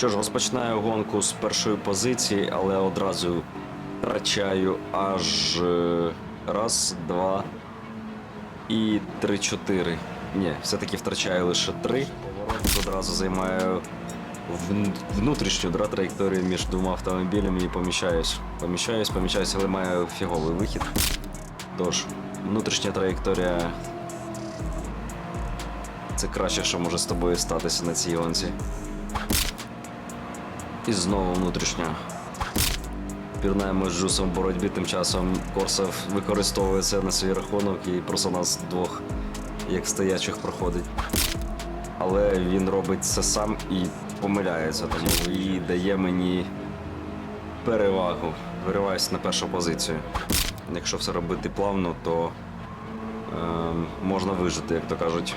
Що ж, розпочинаю гонку з першої позиції, але одразу втрачаю аж е, раз, два і три, чотири. Ні, все-таки втрачаю лише три. Одразу займаю внутрішню да, траєкторію між двома автомобілями і поміщаюсь. Поміщаюсь, поміщаюсь, але маю фіговий вихід. Тож, внутрішня траєкторія це краще, що може з тобою статися на цій гонці. І знову внутрішня. Пірнаємо з Джусом в боротьбі, тим часом Корсав використовує це на свій рахунок і просто нас двох як стоячих проходить. Але він робить це сам і помиляється, тому і дає мені перевагу. Вириваюся на першу позицію. Якщо все робити плавно, то ем, можна вижити, як то кажуть.